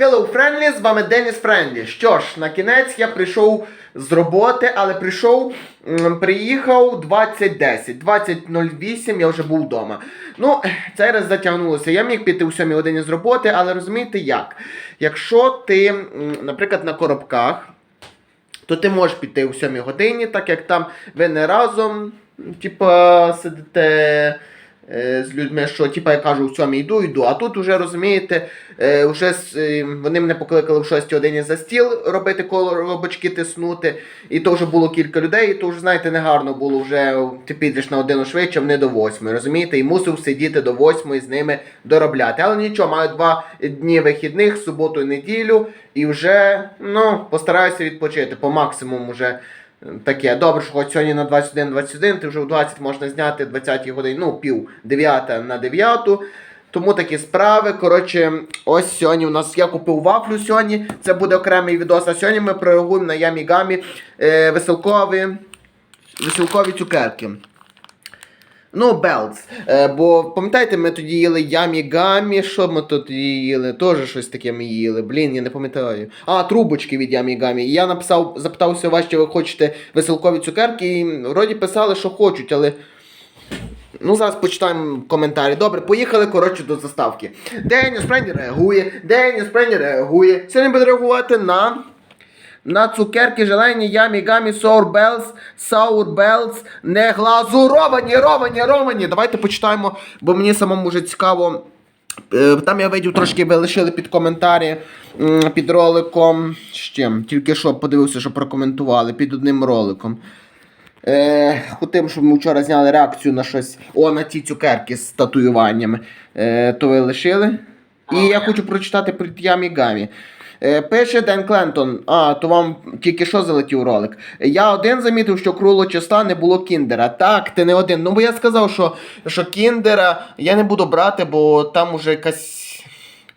Hello Friendly, з вами Деніс Френдлі. Що ж, на кінець я прийшов з роботи, але прийшов, приїхав 20.10. 20.08 я вже був вдома. Ну, цей раз затягнулося. Я міг піти у 7 годині з роботи, але розумієте як? Якщо ти, наприклад, на коробках, то ти можеш піти у 7 годині, так як там ви не разом, типа, сидите. З людьми, що типа я кажу, у сьомій йду, йду. А тут уже розумієте, вже вони мене покликали в 6 годині за стіл робити коробочки тиснути. І то вже було кілька людей, і то вже, знаєте, негарно було вже ти підеш на годину швидше, вони до 8, розумієте? І мусив сидіти до 8 з ними доробляти. Але нічого, маю два дні вихідних, суботу і неділю, і вже ну, постараюся відпочити по максимуму вже. Таке, добре, що хоч сьогодні на 21-21, ти вже в 20 можна зняти 20 годині, ну, пів 9 на 9. Тому такі справи. Коротше, ось сьогодні у нас я купив вафлю сьогодні. Це буде окремий відос. А сьогодні ми прореагуємо на Ямі-Гамі е, веселкові, веселкові цукерки. Ну, Белц. Е, бо пам'ятаєте, ми тоді їли Ямі-Гамі. Що ми тут їли? Теж щось таке ми їли. Блін, я не пам'ятаю. А, трубочки від Ямі-Гамі. І я написав, запитався у вас, чи ви хочете веселкові цукерки. І вроді писали, що хочуть, але. Ну, зараз почитаємо коментарі. Добре, поїхали, коротше, до заставки. Деніс Френді реагує, Деніс Френді реагує. Сьогодні буде реагувати на. На цукерки желені Ямі Гамі Sour Bells, не глазуровані, ровані, ровані. Давайте почитаємо, бо мені самому вже цікаво. Е, Там я видів трошки ви лишили під коментарі під роликом. чим? Тільки що подивився, що прокоментували під одним роликом. Е, Хотим, щоб ми вчора зняли реакцію на щось. О, на ті цукерки з татуюваннями. Е, то ви лишили. І я хочу прочитати про Ямі Гамі. Е, Пише Ден Клентон, а, то вам тільки що залетів ролик. Я один замітив, що круло чиста не було кіндера. Так, ти не один. Ну бо я сказав, що, що кіндера я не буду брати, бо там уже якась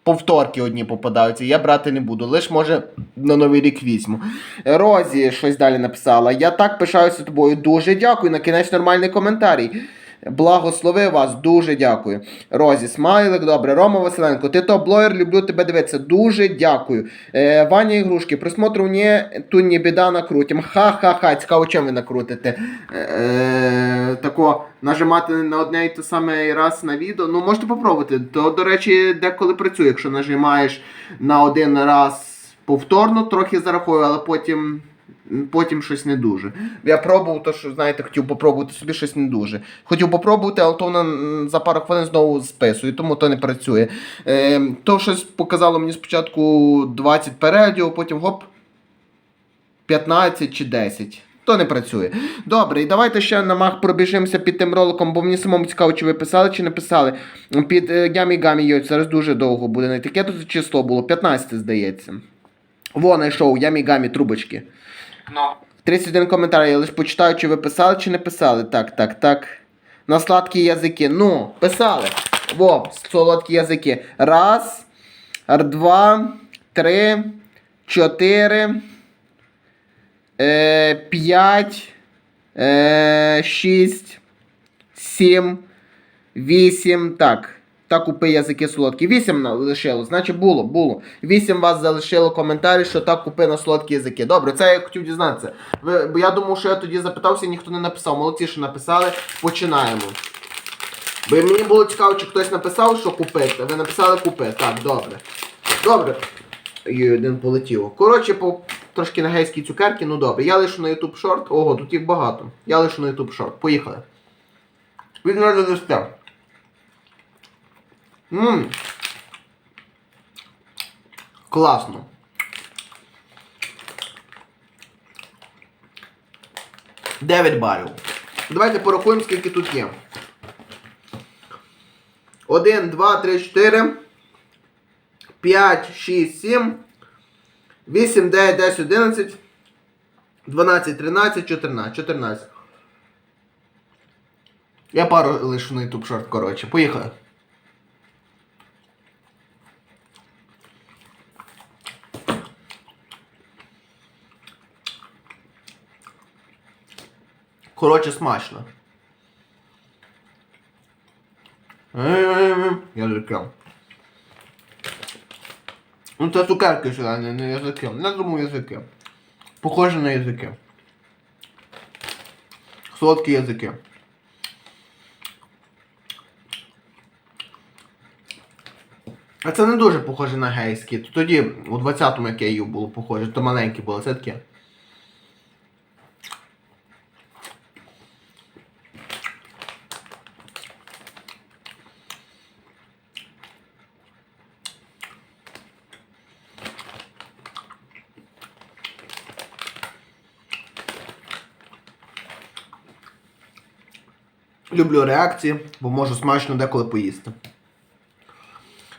повторки одні попадаються. Я брати не буду. Лиш може на новий рік візьму. Розі щось далі написала. Я так пишаюся тобою. Дуже дякую. На кінець нормальний коментарій. Благослови вас, дуже дякую. Розі, смайлик, добре. Рома Василенко, ти то блогер, люблю тебе дивитися. Дуже дякую. Е, Ваня Ігрушки, присмотру ні, ту ні біда накрутим. Ха-ха-ха, цікаво, чим ви накрутите. Е, тако нажимати на одне і те саме раз на відео. Ну, можете попробувати. То, до речі, деколи працює, якщо нажимаєш на один раз повторно, трохи зарахую, але потім. Потім щось не дуже. Я пробував, то що, знаєте, хотів попробувати собі щось не дуже. Хотів попробувати, але то воно м, за пару хвилин знову списує, тому то не працює. Е, то щось показало мені спочатку 20 передів, потім гоп 15 чи 10. То не працює. Добре, і давайте ще на мах пробіжимося під тим роликом, бо мені самому цікаво, чи ви писали, чи не писали. Під е, Гамі Гамі Йой, зараз дуже довго буде. Не таке тут число було, 15, здається. Во, знайшов, Ямі Гамі трубочки. Ну, 31 коментар, я лише почитаю, чи ви писали, чи не писали. Так, так, так. На сладкі язики. Ну, писали. Во, солодкі язики. Раз, два, три, чотири, е, п'ять, е, шість, сім, вісім. Так. Так купи язики солодкі. Вісім на- лишило, значить було, було. Вісім вас залишило коментарі, що так купи на солодкі язики. Добре, це я хотів дізнатися. Ви, бо я думав, що я тоді запитався, ніхто не написав. Молодці, що написали. Починаємо. Бо мені було цікаво, чи хтось написав, що купити. Ви написали купи. Так, добре. Добре. Ой, один полетів. Коротше, по трошки на гейські цукерки, ну добре. Я лишу на YouTube шорт. Ого, тут їх багато. Я лишу на YouTube шорт. Поїхали. Відразу дасте. Ммм. Класно. Дев'ять балів. Давайте порахуємо, скільки тут є. 1, 2, 3, 4, 5, 6, 7, 8, 9, 10, 11, 12, 13, 14. 14. Я пару лишу на YouTube шорт, коротше. Поїхали. Коротше, смачно. М-м-м. Я лікав. Ну це цукерки сюди, не, не язики. Не думаю язики. Похоже на язики. Солодкі язики. А це не дуже похоже на гейські. Тоді у 20-му, яке я їв, було похоже, то маленькі було, це таке. Люблю реакції, бо можу смачно деколи поїсти.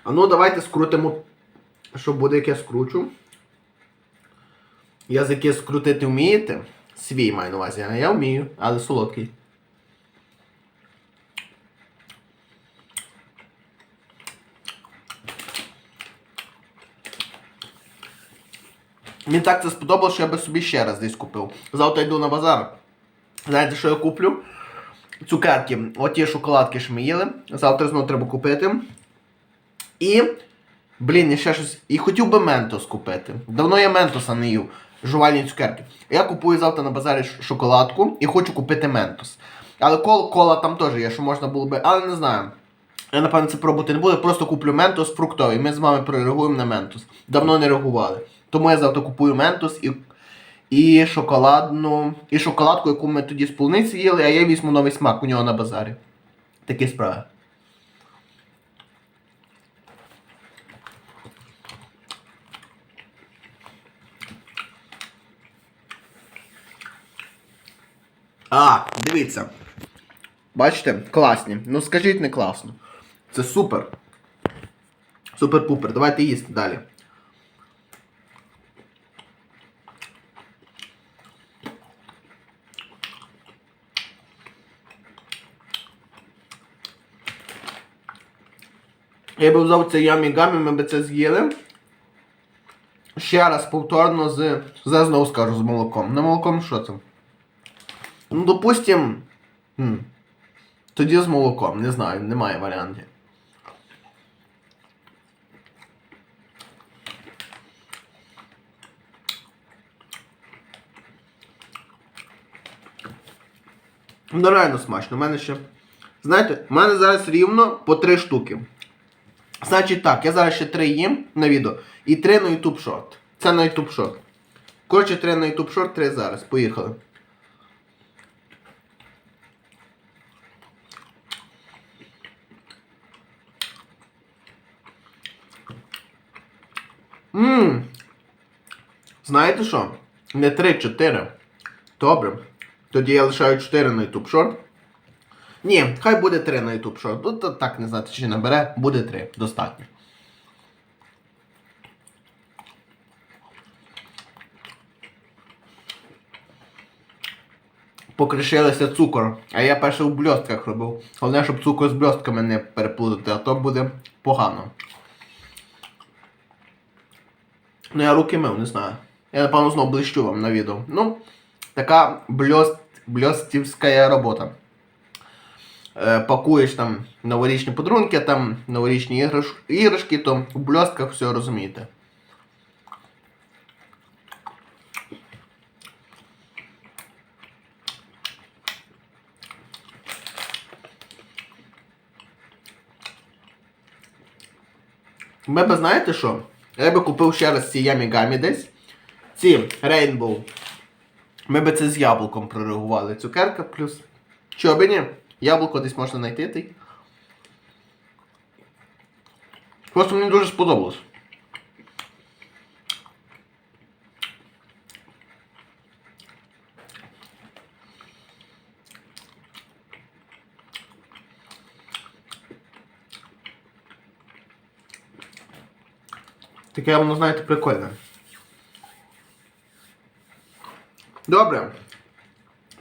А ну давайте скрутимо, що буде, як я скручу. Язики скрутити вмієте? Свій маю на увазі, а я вмію, але солодкий. Мені так це сподобалося, що я би собі ще раз десь купив. Завтра йду на базар. Знаєте, що я куплю? Цукерки. Оті шоколадки що ми їли. Завтра знову треба купити. І. Блін, ще щось. І хотів би ментос купити. Давно я ментоса не їв. Жувальні цукерки. Я купую завтра на базарі шоколадку і хочу купити ментос. Але кол, кола там теж є, що можна було би. Але не знаю. Я напевно це пробувати не буду, просто куплю ментос фруктовий. Ми з вами прореагуємо на ментос. Давно не реагували. Тому я завтра купую ментос і, і шоколадну. І шоколадку, яку ми тоді з полуниці їли, а я візьму новий смак у нього на базарі. Такі справи. А, дивіться. Бачите, класні. Ну скажіть не класно. Це супер. Супер-пупер. Давайте їсти далі. Я би взяв це ямі гамі, ми би це з'їли. Ще раз повторно з. Зараз знову скажу з молоком. Не молоком що це? Ну, допустим. м, Тоді з молоком, не знаю, немає варіантів. Ну реально смачно. У мене ще. Знаєте, в мене зараз рівно по три штуки. Значить так, я зараз ще три їм на відео. І три на YouTube Short. Це на YouTube Short. Коротше, три на YouTube Short, три зараз. Поїхали. Ммм. Знаєте що? Не 3, 4. Добре. Тоді я лишаю 4 на YouTube Short. Ні, хай буде 3 на YouTube Short. Ну, то так не знати, чи набере, буде 3. Достатньо. Покришилися цукор, а я перше в бльостках робив. Головне, щоб цукор з бльостками не переплутати, а то буде погано. Ну я руки мив, не знаю. Я напевно знову блищу вам на відео. Ну, така бльост, бльостівська робота. Е, пакуєш там новорічні подарунки, там новорічні іграшки, то в бльостках все розумієте. Ми би знаєте що? Я би купив ще раз ці ямігамі десь. Ці Rainbow. Ми би це з яблуком прореагували. Цукерка плюс. Чого би ні? Яблуко десь можна знайти. ти. Просто мені дуже сподобалось. Таке воно, знаєте, прикольне. Добре.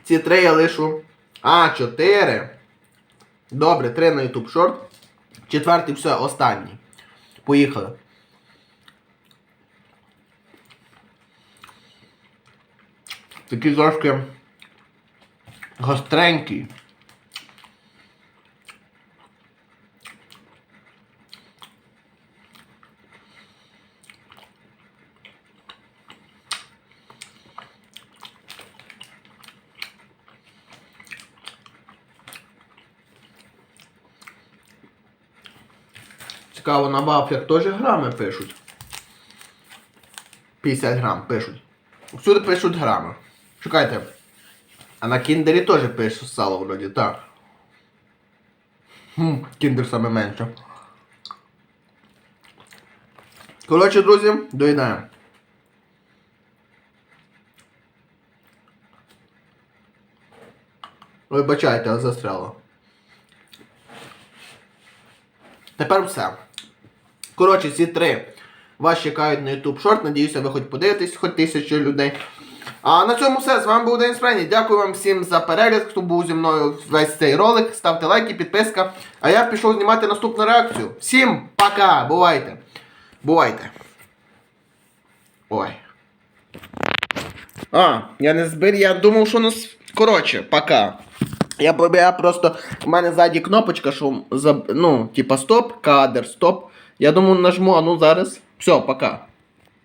Ці три я лишу. А, чотири. Добре, три на YouTube Short. Четвертий все, останній. Поїхали. Такий трошки гостренький. Цікаво, на вафлях теж грами пишуть. 50 грам пишуть. Всюди пишуть грами. Чекайте. А на кіндері теж пишуть сало вроді, так. Хм, кіндер саме менше. Коротше, друзі, доїдаємо. Вибачайте, але застряло. Тепер все. Коротше, ці три вас чекають на YouTube Short. Надіюся, ви хоч подивитесь, хоч тисячу людей. А на цьому все. З вами був День Спрені. Дякую вам всім за перегляд, хто був зі мною весь цей ролик. Ставте лайки, підписка. А я пішов знімати наступну реакцію. Всім пока! Бувайте! Бувайте! Ой. А, я не збір, я думав, що нас. Коротше, пока. Я, я просто. У мене ззаді кнопочка, що ну, типа стоп, кадр, стоп. Я думаю, нажму, а ну зараз. Все, пока.